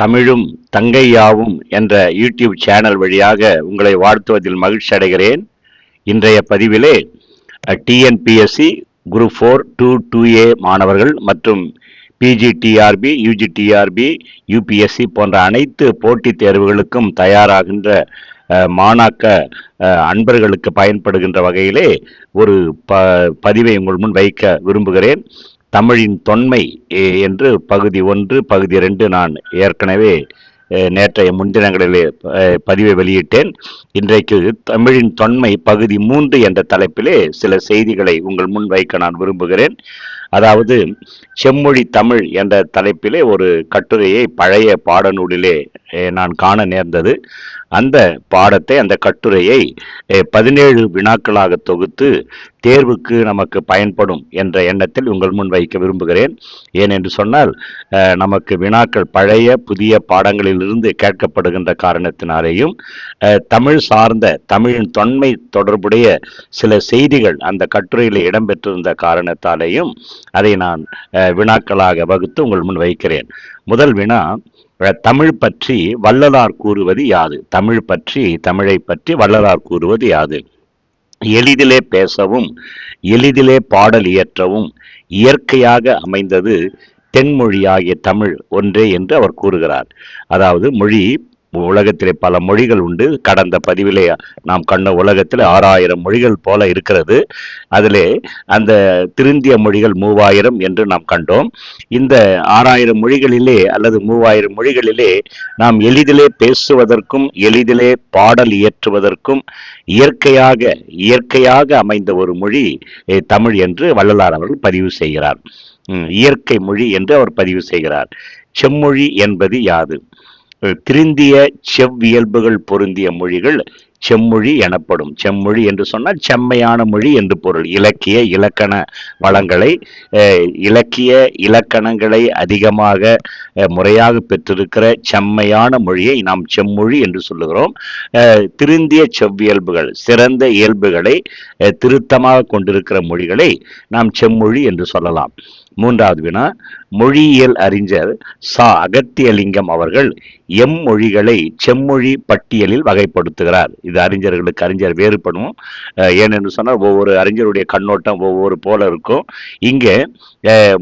தமிழும் தங்கையாவும் என்ற YouTube channel வழியாக உங்களை வாழ்த்துவதில் மகிழ்ச்சி அடைகிறேன். இன்றைய பதிவிலே TNPSC group four two two A மாணவர்கள் மற்றும் பிஜிடிஆர்பி யூஜிடிஆர்பி யூபிஎஸ்சி போன்ற அனைத்து போட்டித் தேர்வுகளுக்கும் தயாராகின்ற மாணாக்க அன்பர்களுக்கு பயன்படுகின்ற வகையிலே ஒரு ப பதிவை உங்கள் முன் வைக்க விரும்புகிறேன். தமிழின் தொன்மை என்று பகுதி ஒன்று பகுதி ரெண்டு நான் ஏற்கனவே நேற்றைய முன்தினங்களிலே பதிவை வெளியிட்டேன். இன்றைக்கு தமிழின் தொன்மை பகுதி மூன்று என்ற தலைப்பிலே சில செய்திகளை உங்கள் முன் வைக்க நான் விரும்புகிறேன். அதாவது செம்மொழி தமிழ் என்ற தலைப்பிலே ஒரு கட்டுரையை பழைய பாடநூலிலே நான் காண நேர்ந்தது. அந்த பாடத்தை அந்த கட்டுரையை பதினேழு வினாக்களாக தொகுத்து தேர்வுக்கு நமக்கு பயன்படும் என்ற எண்ணத்தில் உங்கள் முன் வைக்க விரும்புகிறேன். ஏனென்று சொன்னால் நமக்கு வினாக்கள் பழைய புதிய பாடங்களிலிருந்து கேட்கப்படுகின்ற காரணத்தினாலேயும் தமிழ் சார்ந்த தமிழின் தொன்மை தொடர்புடைய சில செய்திகள் அந்த கட்டுரையில் இடம்பெற்றிருந்த காரணத்தாலேயும் அதை நான் வினாக்களாக வகுத்து உங்கள் முன் வைக்கிறேன். முதல் வினா தமிழ் பற்றி வள்ளலார் கூறுவது யாது? தமிழ் பற்றி தமிழை பற்றி வள்ளலார் கூறுவது யாது? எளிதிலே பேசவும் எளிதிலே பாடல் இயற்றவும் இயற்கையாக அமைந்தது தென்மொழியாகிய தமிழ் ஒன்றே என்று அவர் கூறுகிறார். அதாவது மொழி உலகத்திலே பல மொழிகள் உண்டு. கடந்த பதிவிலே நாம் கண்ட உலகத்தில் ஆறாயிரம் மொழிகள் போல இருக்கிறது. அதிலே அந்த திருந்திய மொழிகள் மூவாயிரம் என்று நாம் கண்டோம். இந்த ஆறாயிரம் மொழிகளிலே அல்லது மூவாயிரம் மொழிகளிலே நாம் எளிதிலே பேசுவதற்கும் எளிதிலே பாடல் இயற்றுவதற்கும் இயற்கையாக இயற்கையாக அமைந்த ஒரு மொழி தமிழ் என்று வள்ளலார் அவர்கள் பதிவு செய்கிறார். இயற்கை மொழி என்று அவர் பதிவு செய்கிறார். செம்மொழி என்பது யாது? திருந்திய செவ்வியல்புகள் பொருந்திய மொழிகள் செம்மொழி எனப்படும். செம்மொழி என்று சொன்னால் செம்மையான மொழி என்று பொருள். இலக்கிய இலக்கண வளங்களை இலக்கிய இலக்கணங்களை அதிகமாக முறையாக பெற்றிருக்கிற செம்மையான மொழியை நாம் செம்மொழி என்று சொல்லுகிறோம். திருந்திய செவ்வியல்புகள் சிறந்த இயல்புகளை திருத்தமாக கொண்டிருக்கிற மொழிகளை நாம் செம்மொழி என்று சொல்லலாம். மூன்றாவது வினா மொழியியல் அறிஞர் சா. அகத்தியலிங்கம் அவர்கள் எம் மொழிகளை செம்மொழி பட்டியலில் வகைப்படுத்துகிறார். இது அறிஞர்களுக்கு அறிஞர் வேறுபடும். ஏனென்று சொன்னால் ஒவ்வொரு அறிஞருடைய கண்ணோட்டம் ஒவ்வொரு போல இருக்கும். இங்கே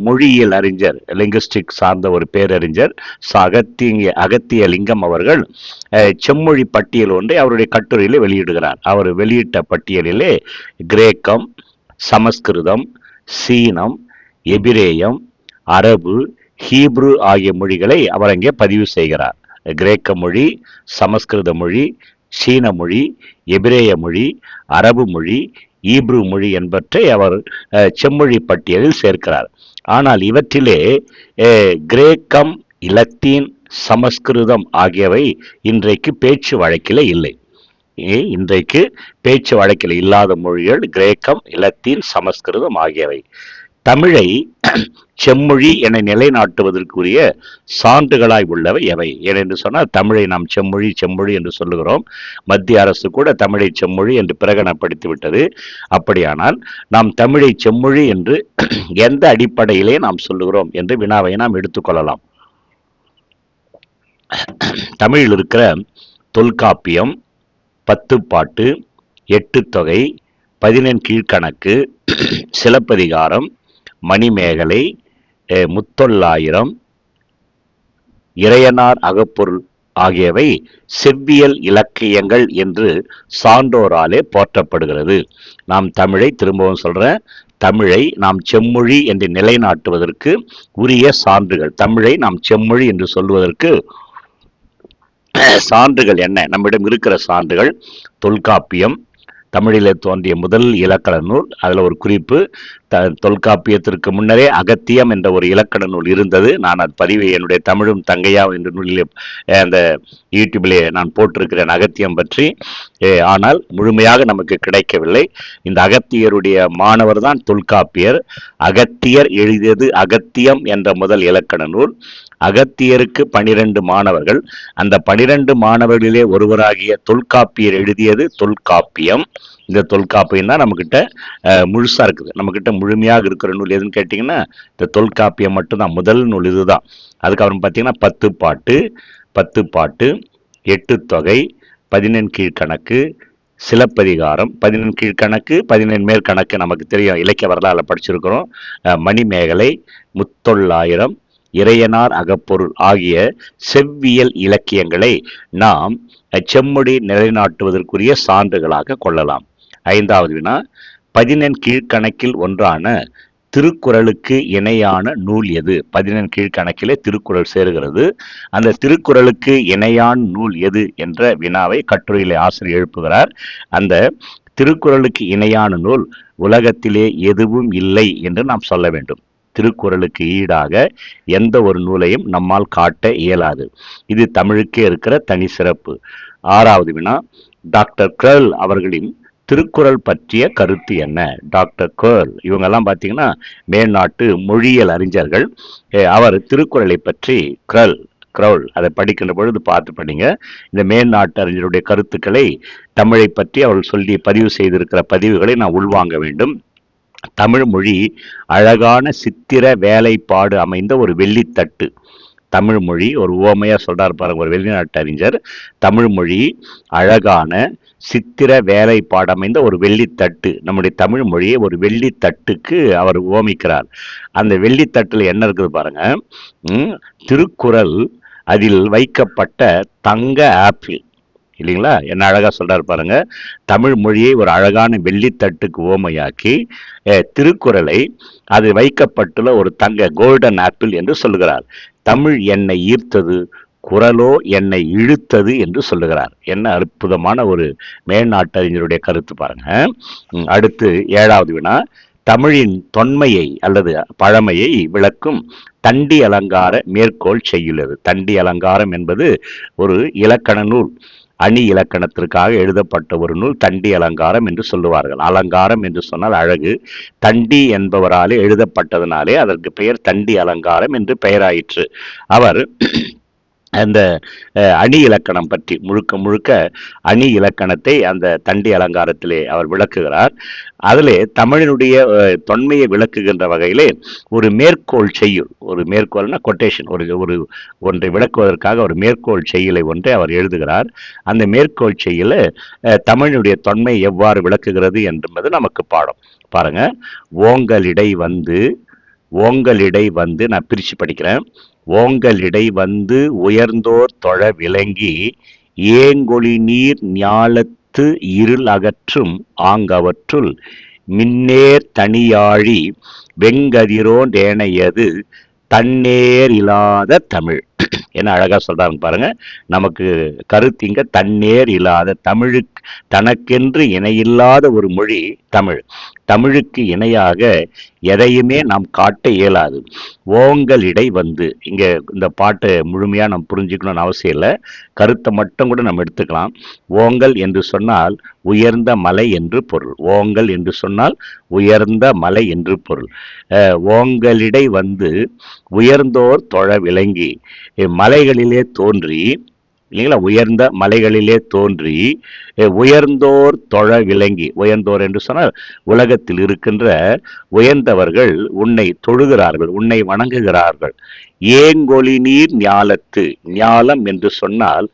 மொழியியல் அறிஞர் லிங்குஸ்டிக் சார்ந்த ஒரு பேரறிஞர் ச. அகத்திய அகத்திய லிங்கம் அவர்கள் செம்மொழி பட்டியல் ஒன்றை அவருடைய கட்டுரையில் வெளியிடுகிறார். அவர் வெளியிட்ட பட்டியலிலே கிரேக்கம் சமஸ்கிருதம் சீனம் எபிரேயம் அரபு ஹீப்ரு ஆகிய மொழிகளை அவர் அங்கே பதிவு செய்கிறார். கிரேக்க மொழி சமஸ்கிருத மொழி சீன மொழி எபிரேய மொழி அரபு மொழி ஈப்ரு மொழி என்பற்றை அவர் செம்மொழி பட்டியலில் சேர்க்கிறார். ஆனால் இவற்றிலே கிரேக்கம் இலத்தீன் சமஸ்கிருதம் ஆகியவை இன்றைக்கு பேச்சு வழக்கில் இல்லை. இன்றைக்கு பேச்சு வழக்கில் இல்லாத மொழிகள் கிரேக்கம் இலத்தீன் சமஸ்கிருதம் ஆகியவை. தமிழை செம்மொழி என நிலைநாட்டுவதற்குரிய சான்றுகளாய் உள்ளவை எவை? ஏனென்று சொன்னால் தமிழை நாம் செம்மொழி செம்மொழி என்று சொல்லுகிறோம். மத்திய அரசு கூட தமிழை செம்மொழி என்று பிரகடனப்படுத்தி விட்டது அப்படியானால் நாம் தமிழை செம்மொழி என்று எந்த அடிப்படையிலே நாம் சொல்லுகிறோம் என்று வினாவை நாம் எடுத்துக்கொள்ளலாம் தமிழில் இருக்கிற தொல்காப்பியம் பத்துப்பாட்டு எட்டு தொகை பதினெண் கீழ்கணக்கு சிலப்பதிகாரம் மணிமேகலை முத்தொள்ளாயிரம் இறையனார் அகப்பொருள் ஆகியவை செவ்வியல் இலக்கியங்கள் என்று சான்றோராலே போற்றப்படுகிறது. நாம் தமிழை திரும்பவும் சொல்றேன். தமிழை நாம் செம்மொழி என்று நிலைநாட்டுவதற்கு உரிய சான்றுகள். தமிழை நாம் செம்மொழி என்று சொல்வதற்கு சான்றுகள் என்ன? நம்மிடம் இருக்கிற சான்றுகள் தொல்காப்பியம் தமிழிலே தோன்றிய முதல் இலக்கண நூல் அதில் ஒரு குறிப்பு த தொல்காப்பியத்திற்கு முன்னரே அகத்தியம் என்ற ஒரு இலக்கண நூல் இருந்தது. நான் அது பதிவு என்னுடைய தமிழும் தங்கையா என்ற நூலிலே அந்த யூடியூபிலே நான் போட்டிருக்கிறேன் அகத்தியம் பற்றி. ஆனால் முழுமையாக நமக்கு கிடைக்கவில்லை. இந்த அகத்தியருடைய மாணவர் தான் தொல்காப்பியர். அகத்தியர் எழுதியது அகத்தியம் என்ற முதல் இலக்கண நூல். அகத்தியருக்கு பனிரெண்டு மாணவர்கள். அந்த பனிரெண்டு மாணவர்களிலே ஒருவராகிய தொல்காப்பியர் எழுதியது தொல்காப்பியம். இந்த தொல்காப்பியம் தான் நம்மக்கிட்ட முழுசாக இருக்குது. நம்மக்கிட்ட முழுமையாக இருக்கிற நூல் எதுன்னு கேட்டிங்கன்னா இந்த தொல்காப்பியம் மட்டும்தான். முதல் நூல் இதுதான். அதுக்கப்புறம் பார்த்திங்கன்னா பத்து பாட்டு பத்து பாட்டு எட்டு தொகை பதினெண் கீழ்கணக்கு சிலப்பதிகாரம் பதினெண் கீழ்கணக்கு பதினெண் மேற்கணக்கு நமக்கு தெரியும். இலக்கிய வரலாறு படிச்சிருக்கிறோம். மணிமேகலை முத்தொள்ளாயிரம் இறையனார் அகப்பொருள் ஆகிய செவ்வியல் இலக்கியங்களை நாம் செம்மொழி நிலைநாட்டுவதற்குரிய சான்றுகளாக கொள்ளலாம். ஐந்தாவது வினா. பதினெண் கீழ்கணக்கில் ஒன்றான திருக்குறளுக்கு இணையான நூல் எது? பதினெண் கீழ்கணக்கிலே திருக்குறள் சேருகிறது. அந்த திருக்குறளுக்கு இணையான நூல் எது என்ற வினாவை கட்டுரையிலே ஆசிரியர் எழுப்புகிறார். அந்த திருக்குறளுக்கு இணையான நூல் உலகத்திலே எதுவும் இல்லை என்று நாம் சொல்ல வேண்டும். திருக்குறளுக்கு ஈடாக எந்த ஒரு நூலையும் நம்மால் காட்ட இயலாது. இது தமிழுக்கே இருக்கிற தனி சிறப்பு. ஆறாவது வினா. டாக்டர் கர்ல் அவர்களின் திருக்குறள் பற்றிய கருத்து என்ன? டாக்டர் கேர்ல். இவங்கெல்லாம் பார்த்தீங்கன்னா மேல்நாட்டு மொழியியல் அறிஞர்கள். அவர் திருக்குறளை பற்றி க்ரல் க்ரௌல் அதை படிக்கின்ற பொழுது பார்த்து படிங்க. இந்த மேல்நாட்டு அறிஞருடைய கருத்துக்களை தமிழை பற்றி அவர்கள் சொல்லி பதிவு செய்திருக்கிற பதிவுகளை நான் உள்வாங்க வேண்டும். தமிழ் மொழி அழகான சித்திர வேலைப்பாடு அமைந்த ஒரு வெள்ளித்தட்டு. தமிழ் மொழி ஒரு உவமையாக சொல்கிறார் பாருங்க ஒரு வெளிநாட்டு அறிஞர். தமிழ் மொழி அழகான சித்திர வேலைப்பாடு அமைந்த ஒரு வெள்ளித்தட்டு. நம்முடைய தமிழ் மொழியை ஒரு வெள்ளித்தட்டுக்கு அவர் உவமிக்கிறார். அந்த வெள்ளித்தட்டில் என்ன இருக்குது பாருங்கள் திருக்குறள் அதில் வைக்கப்பட்ட தங்க ஆப்பிள். இல்லைங்களா? என்ன அழகாக சொல்கிறார் பாருங்கள் தமிழ் மொழியை ஒரு அழகான வெள்ளித்தட்டுக்கு ஓமையாக்கி திருக்குறளை அது வைக்கப்பட்டுள்ள ஒரு தங்க கோல்டன் ஆப்பிள் என்று சொல்லுகிறார். தமிழ் என்னை ஈர்த்தது குரலோ என்னை இழுத்தது என்று சொல்லுகிறார். என்ன அற்புதமான ஒரு மேல்நாட்டறிஞருடைய கருத்து பாருங்கள் அடுத்து ஏழாவது வினா. தமிழின் தொன்மையை அல்லது பழமையை விளக்கும் தண்டி அலங்கார மேற்கோள் செய்யுள்ளது. தண்டி அலங்காரம் என்பது ஒரு இலக்கண நூல். அணி இலக்கணத்திற்காக எழுதப்பட்ட ஒரு நூல் தண்டி அலங்காரம் என்று சொல்லுவார்கள். அலங்காரம் என்று சொன்னால் அழகு. தண்டி என்பவராலே எழுதப்பட்டதனாலே அதற்கு பெயர் தண்டி அலங்காரம் என்று பெயராயிற்று. அவர் அந்த அணி இலக்கணம் பற்றி முழுக்க முழுக்க அணி இலக்கணத்தை அந்த தண்டி அலங்காரத்திலே அவர் விளக்குகிறார். அதிலே தமிழினுடைய தொன்மையை விளக்குகின்ற வகையிலே ஒரு மேற்கோள் செய்யுள் ஒரு மேற்கோள்னா கொட்டேஷன் ஒரு ஒரு ஒன்றை விளக்குவதற்காக ஒரு மேற்கோள் செய்யலை ஒன்றை அவர் எழுதுகிறார். அந்த மேற்கோள் செய்யல தமிழினுடைய தொன்மை எவ்வாறு விளக்குகிறது என்பது நமக்கு பாடம். பாருங்க. ஓங்கலிடை வந்து ஓங்கலிடை வந்து நான் பிரித்து படிக்கிறேன். ஓங்கலிடை வந்து உயர்ந்தோர் தொழ விளங்கி ஏங்கொழி நீர் ஞாலத்து இருள் அகற்றும் ஆங்கவற்றுள் மின்னேர் தனியாழி வெங்கதிரோன் ஏனையது தன்னேர் இல்லாத தமிழ். என்ன அழகாக சொல்கிறாங்க பாருங்கள் நமக்கு கருத்திங்க தண்ணேர் தன்னேர் இல்லாத தமிழுக்கு தனக்கென்று இணையில்லாத ஒரு மொழி தமிழ். தமிழுக்கு இணையாக எதையுமே நாம் காட்ட இயலாது. ஓங்கல் இடை வந்து இங்கே இந்த பாட்டை முழுமையாக நம்ம புரிஞ்சுக்கணும்னு அவசியம் இல்லை. கருத்தை மட்டும் கூட நம்ம எடுத்துக்கலாம். ஓங்கல் என்று சொன்னால் உயர்ந்த மலை என்று பொருள். ஓங்கல் என்று சொன்னால் உயர்ந்த மலை என்று பொருள். ஓங்கலிடை வந்து உயர்ந்தோர் தொழ விளங்கி மலைகளிலே தோன்றி இல்லைங்களா? உயர்ந்த மலைகளிலே தோன்றி உயர்ந்தோர் தொழ விளங்கி உயர்ந்தோர் என்று சொன்னால் உலகத்தில் இருக்கின்ற உயர்ந்தவர்கள் உன்னை தொழுகிறார்கள் உன்னை வணங்குகிறார்கள். ஏங்கொழி நீர் ஞாலத்து ஞாலம் என்று சொன்னால்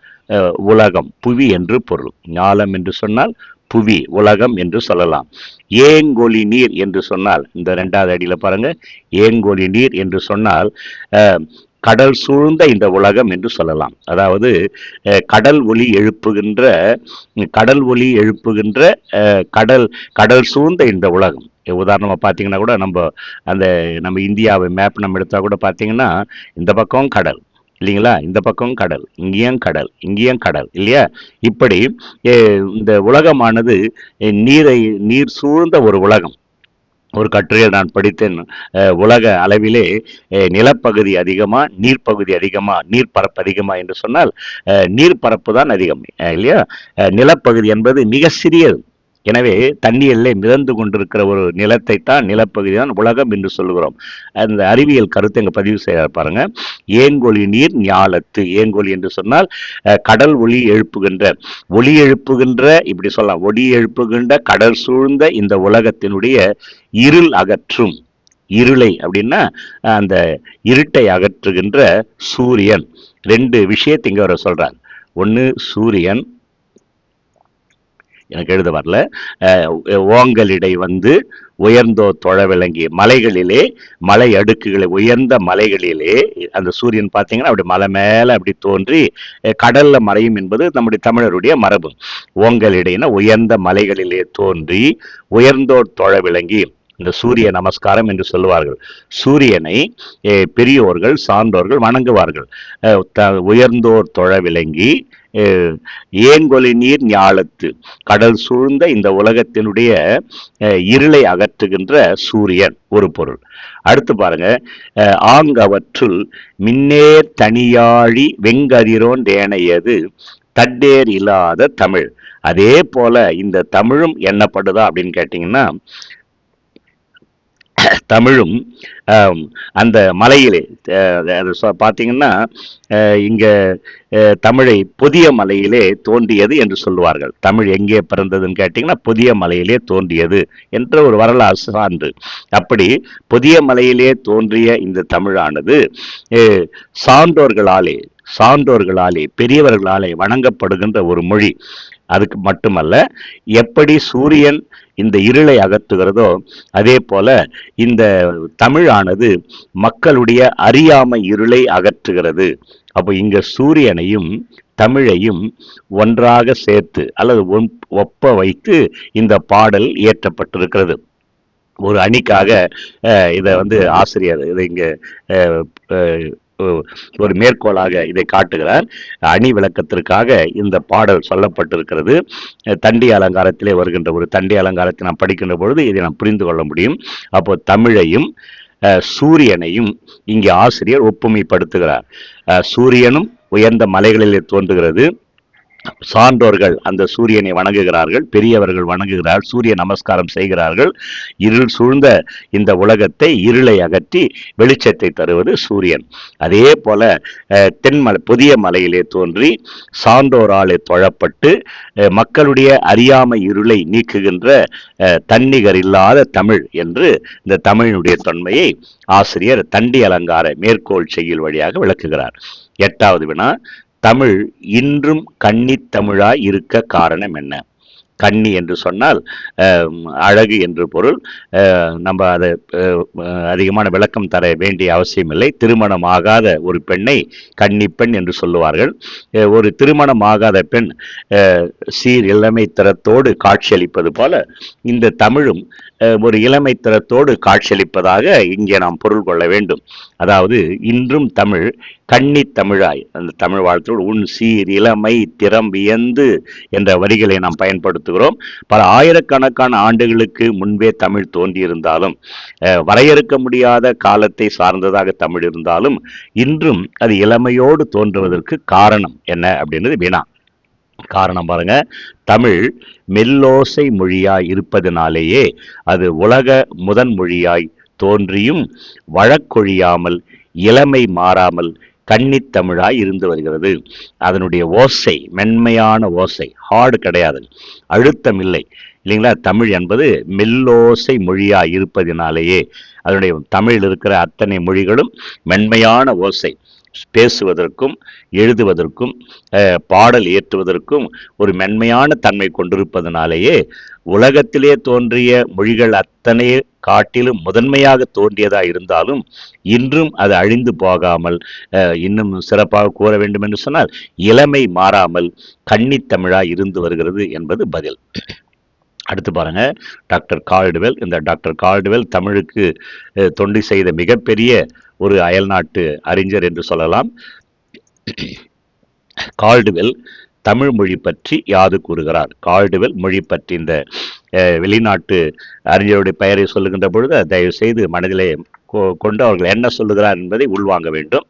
உலகம் புவி என்று பொருள். ஞாலம் என்று சொன்னால் புவி உலகம் என்று சொல்லலாம். ஏங்கொழி நீர் என்று சொன்னால் இந்த ரெண்டாவது அடியில பாருங்க. ஏங்கொழி நீர் என்று சொன்னால் கடல் சூழ்ந்த இந்த உலகம் என்று சொல்லலாம். அதாவது கடல் ஒளி எழுப்புகின்ற கடல் ஒளி எழுப்புகின்ற கடல் கடல் சூழ்ந்த இந்த உலகம். உதாரணமாக பார்த்தீங்கன்னா கூட நம்ம அந்த நம்ம இந்தியாவை மேப் நம்ம எடுத்தால் கூட பார்த்தீங்கன்னா இந்த பக்கம் கடல் இல்லைங்களா? இந்த பக்கம் கடல் இங்கேயும் கடல் இங்கேயும் கடல் இல்லையா? இப்படி இந்த உலகமானது நீரை நீர் சூழ்ந்த ஒரு உலகம். ஒரு கட்டுரையில் நான் படித்தேன். உலக அளவிலே நிலப்பகுதி அதிகமாக நீர்ப்பகுதி அதிகமாக நீர்ப்பரப்பு அதிகமா என்று சொன்னால் நீர்ப்பரப்பு தான் அதிகம் இல்லையா? நிலப்பகுதி என்பது மிக சிறியது. எனவே தண்ணீரிலே மிதந்து கொண்டிருக்கிற ஒரு நிலத்தை தான் நிலப்பகுதி தான் உலகம் என்று சொல்கிறோம் அந்த அறிவியல் கருத்தை இங்கே பதிவு செய்ய பாருங்க. ஏங்கொழி நீர் ஞாலத்து. ஏங்கொழி என்று சொன்னால் கடல் ஒளி எழுப்புகின்ற ஒளி எழுப்புகின்ற இப்படி சொல்லலாம் ஒளி எழுப்புகின்ற கடல் சூழ்ந்த இந்த உலகத்தினுடைய இருள் அகற்றும் இருளை அப்படின்னா அந்த இருட்டை அகற்றுகின்ற சூரியன். ரெண்டு விஷயத்தை இங்கே வர சொல்கிறார் ஒன்று சூரியன் எனக்கு எழுத வரல. ஓங்கலிடை வந்து உயர்ந்தோ தொழ விளங்கி மலைகளிலே மலை அடுக்குகளை உயர்ந்த மலைகளிலே அந்த சூரியன் பார்த்தீங்கன்னா அப்படி மலை மேலே அப்படி தோன்றி கடலில் மறையும் என்பது நம்முடைய தமிழருடைய மரபு. ஓங்கலிடைனா உயர்ந்த மலைகளிலே தோன்றி உயர்ந்தோர் தொழ விளங்கி இந்த சூரிய நமஸ்காரம் என்று சொல்லுவார்கள். சூரியனை பெரியோர்கள் சான்றோர்கள் வணங்குவார்கள். த- உயர்ந்தோர் தொழ விளங்கி ஏங்கொலி நீர் ஞாலத்து. கடல் சூழ்ந்த இந்த உலகத்தினுடைய இருளை அகற்றுகின்ற சூரியன் ஒரு பொருள். அடுத்து பாருங்க ஆங்கவற்றுள் மின்னேர் தனியாழி வெங்கதிரோன் தேனையது தட்டேர் இல்லாத தமிழ். அதே போல இந்த தமிழும் என்னப்படுதா அப்படின்னு கேட்டிங்கன்னா தமிழும் அந்த மலையிலே பார்த்தீங்கன்னா இங்கே தமிழை புதிய மலையிலே தோன்றியது என்று சொல்லுவார்கள். தமிழ் எங்கே பிறந்ததுன்னு கேட்டிங்கன்னா புதிய மலையிலே தோன்றியது என்ற ஒரு வரலாறு சான்று. அப்படி புதிய மலையிலே தோன்றிய இந்த தமிழானது சான்றோர்களாலே சான்றோர்களாலே பெரியவர்களாலே வணங்கப்படுகின்ற ஒரு மொழி. அதுக்கு மட்டுமல்ல எப்படி சூரியன் இந்த இருளை அகற்றுகிறதோ அதே போல இந்த தமிழானது மக்களுடைய அறியாமை இருளை அகற்றுகிறது. அப்போ இங்க சூரியனையும் தமிழையும் ஒன்றாக சேர்த்து அல்லது ஒன்- ஒப்ப வைத்து இந்த பாடல் இயற்றப்பட்டிருக்கிறது. ஒரு அணிக்காக இதை வந்து ஆசிரியர் இதை இங்கே ஒரு மேற்கோளாக இதை காட்டுகிறார். அணி விளக்கத்திற்காக இந்த பாடல் சொல்லப்பட்டிருக்கிறது. தண்டி அலங்காரத்திலே வருகின்ற ஒரு தண்டி அலங்காரத்தை நாம் படிக்கின்ற பொழுது இதை நாம் புரிந்து கொள்ள முடியும். அப்போ தமிழையும் சூரியனையும் இங்கே ஆசிரியர் ஒப்புமைப்படுத்துகிறார். சூரியனும் உயர்ந்த மலைகளிலே தோன்றுகிறது. சான்றோர்கள் அந்த சூரியனை வணங்குகிறார்கள் பெரியவர்கள் வணங்குகிறார்கள் சூரிய நமஸ்காரம் செய்கிறார்கள். இருள் சூழ்ந்த இந்த உலகத்தை இருளை அகற்றி வெளிச்சத்தை தருவது சூரியன். அதே போல அஹ், தென்மலை புதிய மலையிலே தோன்றி சான்றோராலே தொழப்பட்டு மக்களுடைய அறியாமை இருளை நீக்குகின்ற அஹ், தன்னிகர் இல்லாத தமிழ் என்று இந்த தமிழினுடைய தொன்மையை ஆசிரியர் தண்டி அலங்கார மேற்கோள் செய்யுள் வழியாக விளக்குகிறார். எட்டாவது வினா தமிழ் இன்றும் கன்னித்தமிழாக இருக்க காரணம் என்ன? கன்னி என்று சொன்னால் அழகு என்று பொருள். நம்ம அதை அதிகமான விளக்கம் தர வேண்டிய அவசியமில்லை. திருமணம் ஆகாத ஒரு பெண்ணை கன்னிப்பெண் என்று சொல்லுவார்கள். ஒரு திருமணம் ஆகாத பெண் சீர் இளமை காட்சியளிப்பது போல இந்த தமிழும் ஒரு இளமை காட்சியளிப்பதாக இங்கே நாம் பொருள் கொள்ள வேண்டும். அதாவது இன்றும் தமிழ் கண்ணி தமிழாய் அந்த தமிழ் வாழ்த்தோடு உன் சீர் இளமை திறம் வியந்து என்ற வரிகளை நாம் பயன்படுத்துகிறோம். பல ஆயிரக்கணக்கான ஆண்டுகளுக்கு முன்பே தமிழ் தோன்றியிருந்தாலும் அஹ், வரையறுக்க முடியாத காலத்தை சார்ந்ததாக தமிழ் இருந்தாலும் இன்றும் அது இளமையோடு தோன்றுவதற்கு காரணம் என்ன அப்படின்றது வினா காரணம் பாருங்க தமிழ் மெல்லோசை மொழியாய் இருப்பதனாலேயே அது உலக முதன் மொழியாய் தோன்றியும் வழக்கொழியாமல் இளமை மாறாமல் கன்னித்தமிழாய் இருந்து வருகிறது. அதனுடைய ஓசை மென்மையான ஓசை ஹார்டு கிடையாது. அழுத்தம் இல்லை. இல்லைங்களா? தமிழ் என்பது மெல்லோசை மொழியாக இருப்பதினாலேயே அதனுடைய தமிழில் இருக்கிற அத்தனை மொழிகளும் மென்மையான ஓசை. பேசுவதற்கும் எழுதுவதற்கும் பாடல் இயற்றுவதற்கும் ஒரு மென்மையான தன்மை கொண்டிருப்பதனாலேயே உலகத்திலே தோன்றிய மொழிகள் அத்தனை காட்டிலும் முதன்மையாக தோன்றியதாக இருந்தாலும் இன்றும் அது அழிந்து போகாமல் இன்னும் சிறப்பாக கூற வேண்டும் என்று சொன்னால் இளமை மாறாமல் கன்னித்தமிழாக இருந்து வருகிறது என்பது பதில். அடுத்து பாருங்க டாக்டர் கால்டுவெல். இந்த டாக்டர் கால்டுவெல் தமிழுக்கு தொண்டு செய்த மிகப்பெரிய ஒரு அயல்நாட்டு அறிஞர் என்று சொல்லலாம். கால்டுவெல் தமிழ் மொழி பற்றி யாது கூறுகிறார்? கால்டுவெல் மொழி பற்றி இந்த அஹ், வெளிநாட்டு அறிஞருடைய பெயரை சொல்லுகின்ற பொழுது தயவுசெய்து தயவு செய்து மனதிலே கொ- கொண்டு அவர்கள் என்ன சொல்லுகிறார் என்பதை உள்வாங்க வேண்டும்.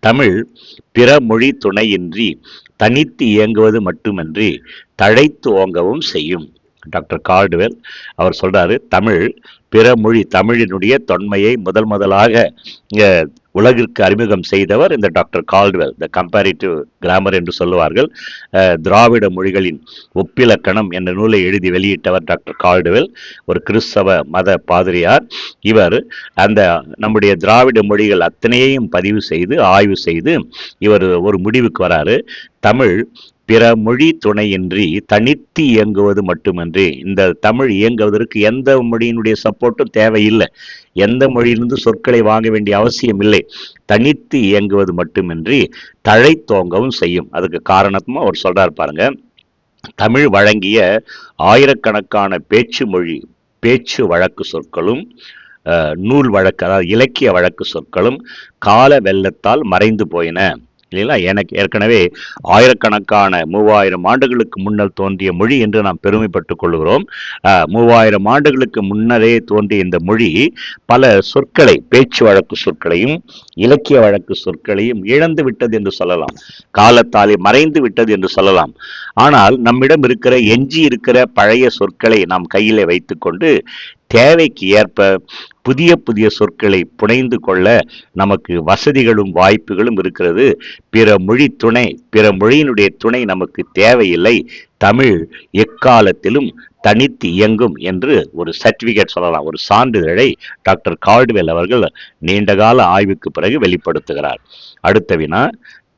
தமிழ் பிற மொழி துணையின்றி தனித்து இயங்குவது மட்டுமன்றி தழைத்து ஓங்கவும் செய்யும். டாக்டர் கார்டுவெல் அவர் சொல்கிறாரு தமிழ் பிற மொழி தமிழினுடைய தொன்மையை முதல் முதலாக உலகிற்கு அறிமுகம் செய்தவர் இந்த doctor Caldwell the comparative grammar என்று சொல்லுவார்கள். திராவிட மொழிகளின் ஒப்பிலக்கணம் என்ற நூலை எழுதி வெளியிட்டவர் டாக்டர் கால்டுவெல் ஒரு கிறிஸ்தவ மத பாதிரியார். இவர் அந்த நம்முடைய திராவிட மொழிகள் அத்தனையையும் பதிவு செய்து ஆய்வு செய்து இவர் ஒரு முடிவுக்கு வராரு. தமிழ் பிற மொழி துணையின்றி தனித்து இயங்குவது மட்டுமன்றி இந்த தமிழ் இயங்குவதற்கு எந்த மொழியினுடைய சப்போர்ட்டும் தேவையில்லை. எந்த மொழியிலிருந்து சொற்களை வாங்க வேண்டிய அவசியம் இல்லை. தனித்து இயங்குவது மட்டுமின்றி தழைத்தோங்கவும் செய்யும். அதுக்கு காரணத்துமா அவர் சொல்றார் பாருங்க. தமிழ் வழங்கிய ஆயிரக்கணக்கான பேச்சு மொழி பேச்சு வழக்கு சொற்களும் நூல் வழக்கு அதாவது இலக்கிய வழக்கு சொற்களும் கால வெள்ளத்தால் மறைந்து போயின. இல்லைங்களா? எனக்கு ஏற்கனவே ஆயிரக்கணக்கான மூவாயிரம் ஆண்டுகளுக்கு முன்னர் தோன்றிய மொழி என்று நாம் பெருமைப்பட்டுக் கொள்கிறோம். மூவாயிரம் ஆண்டுகளுக்கு முன்னரே தோன்றிய இந்த மொழி பல சொற்களை பேச்சு வழக்கு சொற்களையும் இலக்கிய வழக்கு சொற்களையும் இழந்து விட்டது என்று சொல்லலாம். காலத்தாலே மறைந்து விட்டது என்று சொல்லலாம். ஆனால் நம்மிடம் இருக்கிற எஞ்சி இருக்கிற பழைய சொற்களை நாம் கையிலே வைத்துக்கொண்டு தேவைக்கு ஏற்ப புதிய புதிய சொற்களை புனைந்து கொள்ள நமக்கு வசதிகளும் வாய்ப்புகளும் இருக்கிறது. பிற மொழி துணை பிற மொழியினுடைய துணை நமக்கு தேவையில்லை. தமிழ் எக்காலத்திலும் தனித்து இயங்கும் என்று ஒரு சர்டிஃபிகேட் சொல்லலாம். ஒரு சான்றிதழை டாக்டர் கால்டுவெல் அவர்கள் நீண்டகால ஆய்வுக்கு பிறகு வெளிப்படுத்துகிறார். அடுத்த வினா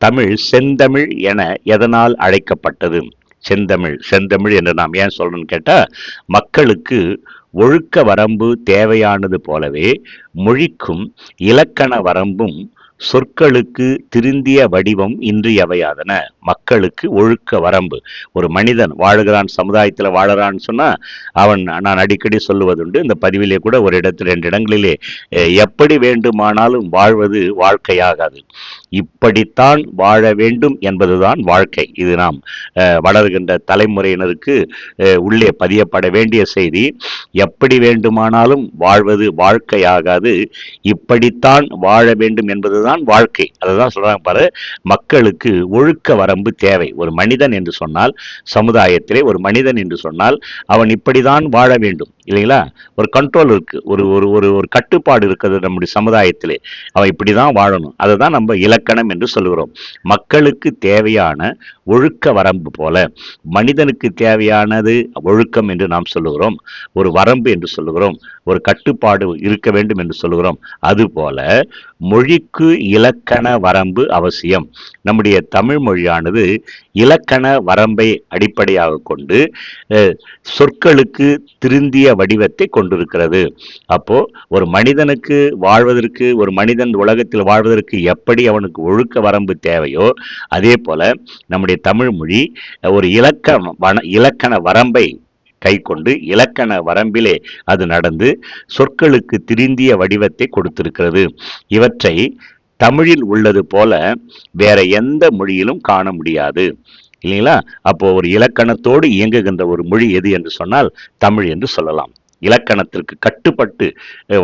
தமிழ் செந்தமிழ் என எதனால் அழைக்கப்பட்டது? செந்தமிழ் செந்தமிழ் என்று நாம் ஏன் சொல்றோம்னு கேட்டால் மக்களுக்கு ஒழுக்க வரம்பு தேவையானது போலவே மொழிக்கும் இலக்கண வரம்பும் சொற்களுக்கு திருந்திய வடிவம் இன்றியவையாதன. மக்களுக்கு ஒழுக்க வரம்பு. ஒரு மனிதன் வாழுகிறான் சமுதாயத்தில் வாழறான்னு சொன்னால் அவன் நான் அடிக்கடி சொல்லுவதுண்டு இந்த பதிவிலே கூட ஒரு இடத்தில் ரெண்டு இடங்களிலே எப்படி வேண்டுமானாலும் வாழ்வது வாழ்க்கையாகாது. இப்படித்தான் வாழ வேண்டும் என்பதுதான் வாழ்க்கை. இது நாம் வளர்கின்ற தலைமுறையினருக்கு உள்ளே பதியப்பட வேண்டிய செய்தி. எப்படி வேண்டுமானாலும் வாழ்வது வாழ்க்கையாகாது. இப்படித்தான் வாழ வேண்டும் என்பதுதான் வாழ்க்கை. அதுதான் சொல்றாங்க பாரு மக்களுக்கு ஒழுக்க வரம்பு தேவை. ஒரு மனிதன் என்று சொன்னால் சமுதாயத்திலே ஒரு மனிதன் என்று சொன்னால் அவன் இப்படிதான் வாழ வேண்டும். இல்லைங்களா? ஒரு கண்ட்ரோல் இருக்குது ஒரு ஒரு ஒரு ஒரு கட்டுப்பாடு இருக்குது நம்முடைய சமுதாயத்திலே. அவன் இப்படிதான் வாழணும். அதை தான் நம்ம இலக்கணம் என்று சொல்லுகிறோம். மக்களுக்கு தேவையான ஒழுக்க வரம்பு போல மனிதனுக்கு தேவையானது ஒழுக்கம் என்று நாம் சொல்லுகிறோம் ஒரு வரம்பு என்று சொல்லுகிறோம் ஒரு கட்டுப்பாடு இருக்க வேண்டும் என்று சொல்லுகிறோம். அதுபோல மொழிக்கு இலக்கண வரம்பு அவசியம். நம்முடைய தமிழ் மொழியானது இலக்கண வரம்பை அடிப்படையாக கொண்டு சொற்களுக்கு திருந்திய வடிவத்தை கொண்டிருக்கிறது. அப்போ ஒரு மனிதனுக்கு வாழ்வதற்கு ஒரு மனிதன் உலகத்தில் வாழ்வதற்கு எப்படி அவனுக்கு ஒழுக்க வரம்பு தேவையோ அதே போல நம்முடைய தமிழ் மொழி ஒரு இலக்க வன இலக்கண வரம்பை கை கொண்டு இலக்கண வரம்பிலே அது நடந்து சொற்களுக்கு திருந்திய வடிவத்தை கொடுத்திருக்கிறது. இவற்றை தமிழில் உள்ளது போல வேற எந்த மொழியிலும் காண முடியாது. இல்லைங்களா? அப்போ ஒரு இலக்கணத்தோடு இயங்குகின்ற ஒரு மொழி எது என்று சொன்னால் தமிழ் என்று சொல்லலாம். இலக்கணத்திற்கு கட்டுப்பட்டு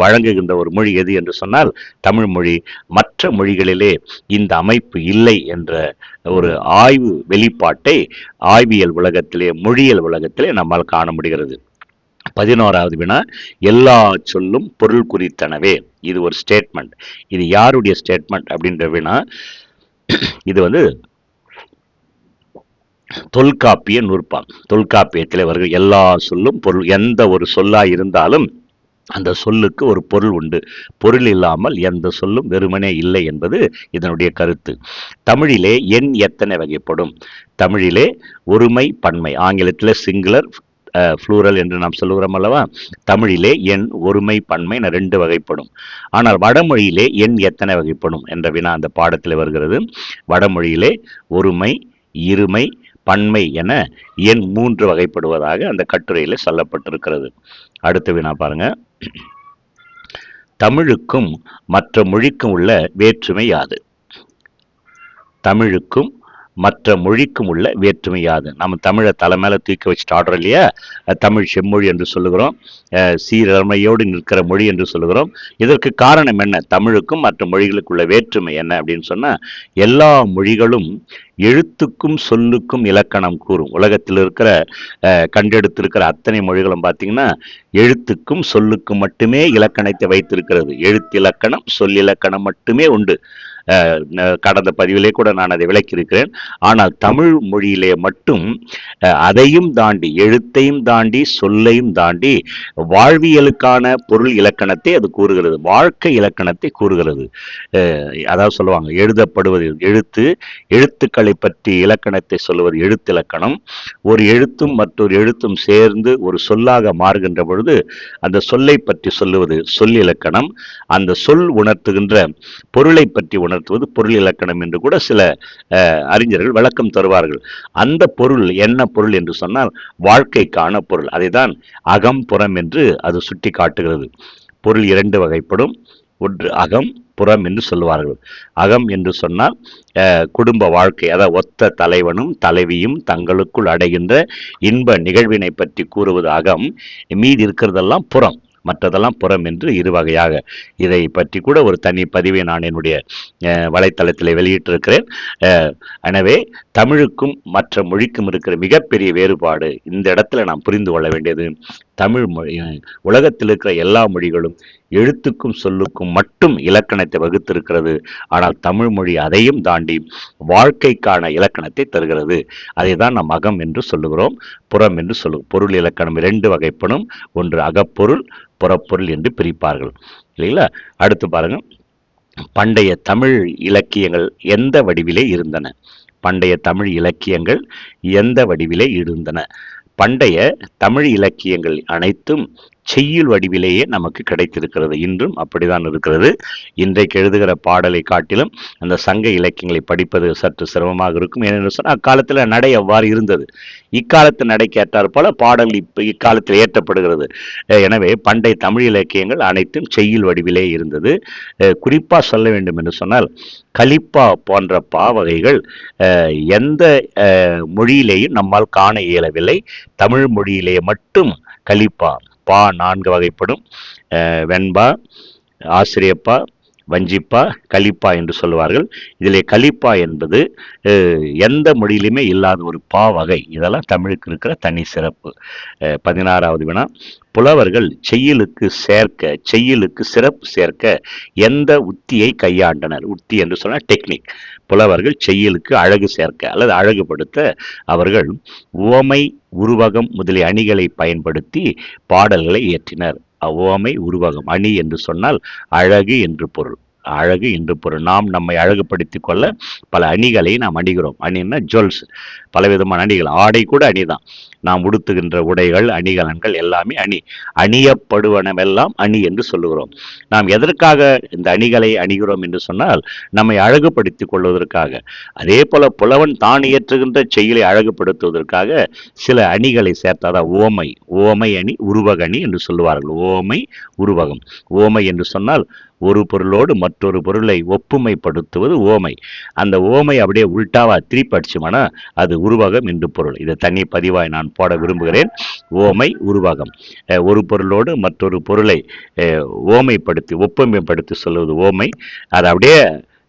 வழங்குகின்ற ஒரு மொழி எது என்று சொன்னால் தமிழ் மொழி. மற்ற மொழிகளிலே இந்த அமைப்பு இல்லை என்ற ஒரு ஆய்வு வெளிப்பாட்டை ஆய்வியல் உலகத்திலே மொழியியல் உலகத்திலே நம்மால் காண முடிகிறது. பதினோராவது வினா எல்லா சொல்லும் பொருள் குறித்தனவே. இது ஒரு ஸ்டேட்மெண்ட் இது யாருடைய ஸ்டேட்மெண்ட் அப்படின்ற வினா? இது வந்து தொல்காப்பிய நூற்பான். தொல்காப்பியத்தில் இவர்கள் எல்லா சொல்லும் பொருள் எந்த ஒரு சொல்லாக இருந்தாலும் அந்த சொல்லுக்கு ஒரு பொருள் உண்டு. பொருள் இல்லாமல் எந்த சொல்லும் வெறுமனே இல்லை என்பது இதனுடைய கருத்து. தமிழிலே எண் எத்தனை வகைப்படும்? தமிழிலே ஒருமை பன்மை. ஆங்கிலத்தில் சிங்குலர் ஃப்ளூரல் என்று நாம் சொல்லுகிறோம் அல்லவா? தமிழிலே எண் ஒருமை பன்மை என ரெண்டு வகைப்படும். ஆனால் வடமொழியிலே எண் எத்தனை வகைப்படும் என்ற வினா அந்த பாடத்தில் வருகிறது. வடமொழியிலே ஒருமை இருமை பன்மை என எண் மூன்று வகைப்படுவதாக அந்த கட்டுரையில் சொல்லப்பட்டிருக்கிறது. அடுத்த வினா பாருங்க. தமிழுக்கும் மற்ற மொழிக்கும் உள்ள வேற்றுமை யாது? தமிழுக்கும் மற்ற மொழிக்கும் உள்ள வேற்றுமையாது. நம்ம தமிழை தலை மேலே தூக்கி வச்சுட்டு ஆடுறோம் இல்லையா? தமிழ் செம்மொழி என்று சொல்லுகிறோம். சீரமையோடு நிற்கிற மொழி என்று சொல்லுகிறோம். இதற்கு காரணம் என்ன? தமிழுக்கும் மற்ற மொழிகளுக்குள்ள வேற்றுமை என்ன அப்படின்னு சொன்னா எல்லா மொழிகளும் எழுத்துக்கும் சொல்லுக்கும் இலக்கணம் கூறும். உலகத்தில் இருக்கிற கண்டெடுத்திருக்கிற அத்தனை மொழிகளும் பார்த்தீங்கன்னா எழுத்துக்கும் சொல்லுக்கும் மட்டுமே இலக்கணத்தை வைத்திருக்கிறது. எழுத்திலக்கணம் சொல்லிலக்கணம் மட்டுமே உண்டு. கடந்த பதிவிலே கூட நான் அதை விளக்கியிருக்கிறேன். ஆனால் தமிழ் மொழியிலே மட்டும் அதையும் தாண்டி எழுத்தையும் தாண்டி சொல்லையும் தாண்டி வாழ்வியலுக்கான பொருள் இலக்கணத்தை அது கூறுகிறது. வாழ்க்கை இலக்கணத்தை கூறுகிறது. அதாவது சொல்லுவாங்க எழுதப்படுவது எழுத்து எழுத்துக்களை பற்றி இலக்கணத்தை சொல்லுவது எழுத்திலக்கணம் ஒரு எழுத்தும் மற்றொரு எழுத்தும் சேர்ந்து ஒரு சொல்லாக மாறுகின்ற பொழுது அந்த சொல்லை பற்றி சொல்லுவது சொல் இலக்கணம். அந்த சொல் உணர்த்துகின்ற பொருளை பற்றி உணர் உணர்த்துவது பொருள் இலக்கணம் என்று கூட சில அஹ், அறிஞர்கள் விளக்கம் தருவார்கள். அந்த பொருள் என்ன பொருள் என்று சொன்னால் வாழ்க்கைக்கான பொருள். அதைதான் அகம் புறம் என்று அது சுட்டி காட்டுகிறது. பொருள் இரண்டு வகைப்படும். ஒன்று அகம் புறம் என்று சொல்லுவார்கள். அகம் என்று சொன்னால் அஹ், குடும்ப வாழ்க்கை அதாவது ஒத்த தலைவனும் தலைவியும் தங்களுக்குள் அடைகின்ற இன்ப நிகழ்வினை பற்றி கூறுவது அகம். மீதி இருக்கிறதெல்லாம் புறம். மற்றதெல்லாம் புறம் என்று இரு வகையாக இதை பற்றி கூட ஒரு தனி பதிவை நான் என்னுடைய அஹ், வலைத்தளத்தில் வெளியிட்டிருக்கிறேன். அஹ், எனவே தமிழுக்கும் மற்ற மொழிக்கும் இருக்கிற மிகப்பெரிய வேறுபாடு இந்த இடத்துல நாம் புரிந்து கொள்ள வேண்டியது தமிழ் மொழி உலகத்தில் இருக்கிற எல்லா மொழிகளும் எழுத்துக்கும் சொல்லுக்கும் மட்டும் இலக்கணத்தை வகுத்திருக்கிறது. ஆனால் தமிழ் மொழி அதையும் தாண்டி வாழ்க்கைக்கான இலக்கணத்தை தருகிறது. அதை தான் நாம் அகம் என்று சொல்லுகிறோம். புறம் என்று சொல்லு பொருள் இலக்கணம் இரண்டு வகைப்படும். ஒன்று அகப்பொருள் புறப்பொருள் என்று பிரிப்பார்கள். இல்லைங்களா? அடுத்து பாருங்க. பண்டைய தமிழ் இலக்கியங்கள் எந்த வடிவிலே இருந்தன? பண்டைய தமிழ் இலக்கியங்கள் எந்த வடிவிலே இருந்தன? பண்டைய தமிழ் இலக்கியங்கள் அனைத்தும் செய்யுள் வடிவிலேயே நமக்கு கிடைத்திருக்கிறது. இன்றும் அப்படிதான் இருக்கிறது. இன்றைக்கு எழுதுகிற பாடலை காட்டிலும் அந்த சங்க இலக்கியங்களை படிப்பது சற்று சிரமமாக இருக்கும். ஏனென்று சொன்னால் அக்காலத்தில் நடை அவ்வாறு இருந்தது. இக்காலத்து நடைக்கு ஏற்றாற் போல பாடல் இப்போ இக்காலத்தில் ஏற்றப்படுகிறது எனவே பண்டைய தமிழ் இலக்கியங்கள் அனைத்தும் செய்யுள் வடிவிலே இருந்தது. குறிப்பாக சொல்ல வேண்டும் என்று சொன்னால் கலிப்பா போன்ற பாவகைகள் எந்த மொழியிலேயும் நம்மால் காண இயலவில்லை. தமிழ் மொழியிலே மட்டும் கலிப்பா. பா நான்கு வகைப்படும். வெண்பா ஆசிரியப்பா வஞ்சிப்பா கலிப்பா என்று சொல்லுவார்கள். இதில் கலிப்பா என்பது எந்த மொழியிலுமே இல்லாத ஒரு பா வகை. இதெல்லாம் தமிழுக்கு இருக்கிற தனி சிறப்பு. பதினாறாவது வினா புலவர்கள் செய்யலுக்கு சேர்க்க செய்யலுக்கு சிறப்பு சேர்க்க எந்த உத்தியை கையாண்டனர்? உத்தி என்று சொன்னால் டெக்னிக் புலவர்கள் செய்யலுக்கு அழகு சேர்க்க அல்லது அழகுபடுத்த அவர்கள் உவமை உருவகம் முதலிய அணிகளை பயன்படுத்தி பாடல்களை இயற்றினர். உவமை உருவகம் அணி என்று சொன்னால் அழகு என்று பொருள். அழகு என்று பொருள். நாம் நம்மை அழகுபடுத்திக் கொள்ள பல அணிகளை நாம் அணிகிறோம். அணின்னா ஜுவல்ஸ். பலவிதமான அணிகள். ஆடை கூட அணிதான். நாம் உடுத்துகின்ற உடைகள் அணிகலன்கள் எல்லாமே அணி. அணியப்படுவனவெல்லாம் அணி என்று சொல்லுகிறோம். நாம் எதற்காக இந்த அணிகளை அணிகிறோம் என்று சொன்னால் நம்மை அழகுபடுத்திக் கொள்வதற்காக. அதே போல புலவன் தான் இயற்றுகின்ற செயலை அழகுபடுத்துவதற்காக சில அணிகளை சேர்த்தாதா ஓமை. ஓமை அணி உருவக அணி என்று சொல்லுவார்கள். ஓமை உருவகம். ஓமை என்று சொன்னால் ஒரு பொருளோடு மற்றொரு பொருளை ஒப்புமைப்படுத்துவது ஓமை. அந்த ஓமை அப்படியே உள்டாவா திருப்பி அடிச்சுமானா அது உருவகம் என்று பொருள். இதை தனி பதிவாய் நான் போட விரும்புகிறேன். ஓமை உருவகம். ஒரு பொருளோடு மற்றொரு பொருளை ஓமைப்படுத்தி ஒப்புமைப்படுத்தி சொல்வது ஓமை. அது அப்படியே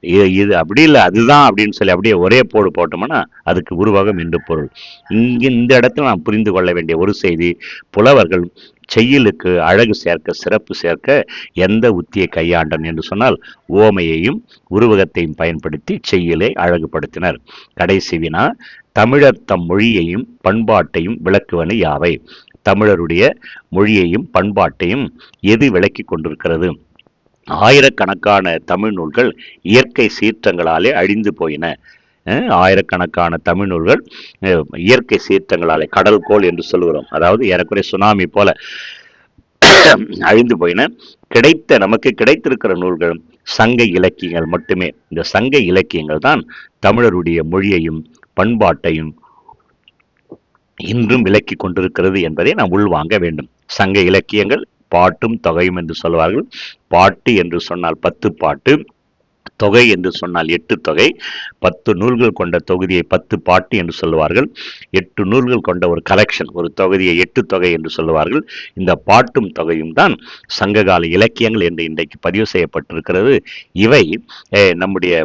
இது இது அப்படி இல்லை அதுதான் அப்படின்னு சொல்லி அப்படியே ஒரே போடு போட்டோம்னா அதுக்கு உருவகம் என்று பொருள். இங்கு இந்த இடத்துல நாம் புரிந்து கொள்ள வேண்டிய ஒரு செய்தி புலவர்கள் செய்யலுக்கு அழகு சேர்க்க சிறப்பு சேர்க்க எந்த உத்தியை கையாண்டன் என்று சொன்னால் ஓமையையும் உருவகத்தையும் பயன்படுத்தி செய்யலை அழகுபடுத்தினர். கடைசி வினா தமிழர் தம் மொழியையும் பண்பாட்டையும் விளக்குவன யாவை? தமிழருடைய மொழியையும் பண்பாட்டையும் எது விளக்கி கொண்டிருக்கிறது? ஆயிரக்கணக்கான தமிழ் நூல்கள் இயற்கை சீற்றங்களாலே அழிந்து போயின. ஆயிரக்கணக்கான தமிழ் நூல்கள் இயற்கை சீற்றங்களாலே கடல் கோள் என்று சொல்கிறோம் அதாவது ஏறக்குறைய சுனாமி போல அழிந்து போயின. கிடைத்த நமக்கு கிடைத்திருக்கிற நூல்கள் சங்க இலக்கியங்கள் மட்டுமே. இந்த சங்க இலக்கியங்கள் தான் தமிழருடைய மொழியையும் பண்பாட்டையும் இன்றும் விளக்கி கொண்டிருக்கிறது என்பதை நாம் உள்வாங்க வேண்டும். சங்க இலக்கியங்கள் பாட்டும் தொகையும் என்று சொல்வார்கள். பாட்டு என்று சொன்னால் பத்து பாட்டு தொகை என்று சொன்னால் எட்டு தொகை பத்து நூல்கள் கொண்ட தொகுதியை பத்து பாட்டு என்று சொல்லுவார்கள் எட்டு நூல்கள் கொண்ட ஒரு கலெக்ஷன் ஒரு தொகுதியை எட்டு தொகை என்று சொல்லுவார்கள் இந்த பாட்டும் தொகையும் தான் சங்ககால இலக்கியங்கள் என்று இன்றைக்கு பதிவு செய்யப்பட்டிருக்கிறது. இவை நம்முடைய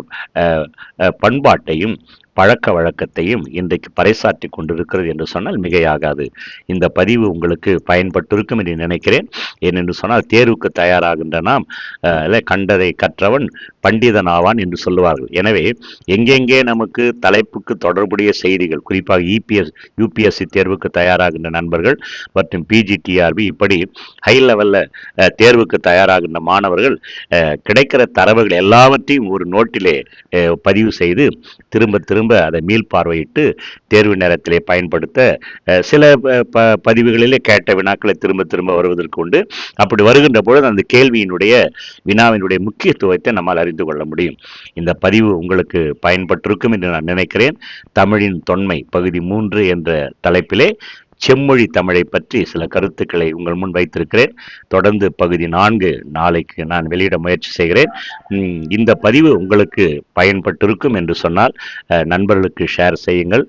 பண்பாட்டையும் பழக்க வழக்கத்தையும் இன்றைக்கு பறைசாற்றி கொண்டிருக்கிறது என்று சொன்னால் மிகையாகாது. இந்த பதிவு உங்களுக்கு பயன்பட்டிருக்கும் என்று நினைக்கிறேன். ஏனென்று சொன்னால் தேர்வுக்கு தயாராகின்ற நாம் கண்டதை கற்றவன் பண்டிதன் ஆவான் என்று சொல்லுவார்கள். எனவே எங்கெங்கே நமக்கு தலைப்புக்கு தொடர்புடைய செய்திகள் குறிப்பாக இபிஎஸ் யூபிஎஸ்சி தேர்வுக்கு தயாராகின்ற நண்பர்கள் மற்றும் பிஜிடிஆர்பி இப்படி ஹை லெவலில் தேர்வுக்கு தயாராகின்ற மாணவர்கள் கிடைக்கிற தரவுகள் எல்லாவற்றையும் ஒரு நோட்டிலே பதிவு செய்து திரும்ப திரும்ப அதை மீள் பார்வையிட்டு தேர்வு நேரத்திலே பயன்படுத்த சில பதிவுகளிலே கேட்ட வினாக்களை திரும்ப திரும்ப வருவதற்கு உண்டு. அப்படி வருகின்ற பொழுது அந்த கேள்வியினுடைய வினாவினுடைய முக்கியத்துவத்தை நம்மால் அறிந்து கொள்ள முடியும். இந்த பதிவு உங்களுக்கு பயன்பட்டிருக்கும் என்று நான் நினைக்கிறேன். தமிழின் தொன்மை பகுதி மூன்று என்ற தலைப்பிலே செம்மொழி தமிழை பற்றி சில கருத்துக்களை உங்கள் முன் வைத்திருக்கிறேன். தொடர்ந்து பகுதி நான்கு நாளைக்கு நான் வெளியிட முயற்சி செய்கிறேன். இந்த பதிவு உங்களுக்கு பயன்பட்டிருக்கும் என்று சொன்னால் நண்பர்களுக்கு ஷேர் செய்யுங்கள்.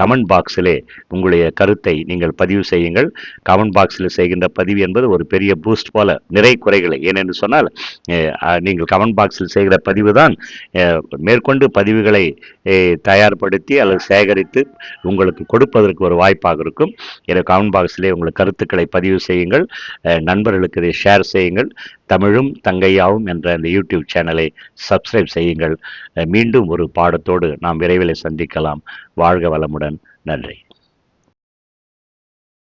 கமெண்ட் பாக்ஸிலே உங்களுடைய கருத்தை நீங்கள் பதிவு செய்யுங்கள். கமெண்ட் பாக்ஸில் செய்கின்ற பதிவு என்பது ஒரு பெரிய பூஸ்ட் போல நிறை குறைகளை. ஏனென்று சொன்னால் நீங்கள் கமெண்ட் பாக்ஸில் செய்கிற பதிவு தான் மேற்கொண்டு பதிவுகளை தயார்படுத்தி அல்லது சேகரித்து உங்களுக்கு கொடுப்பதற்கு ஒரு வாய்ப்பாக இருக்கும். என கமெண்ட் பாக்ஸிலே உங்கள் கருத்துக்களை பதிவு செய்யுங்கள். நண்பர்களுக்கு இதை ஷேர் செய்யுங்கள். தமிழும் தங்கையாவும் என்ற அந்த யூடியூப் சேனலை சப்ஸ்கிரைப் செய்யுங்கள். மீண்டும் ஒரு பாடத்தோடு நாம் விரைவில் சந்திக்கலாம். வாழ்க வளமுடன். நன்றி.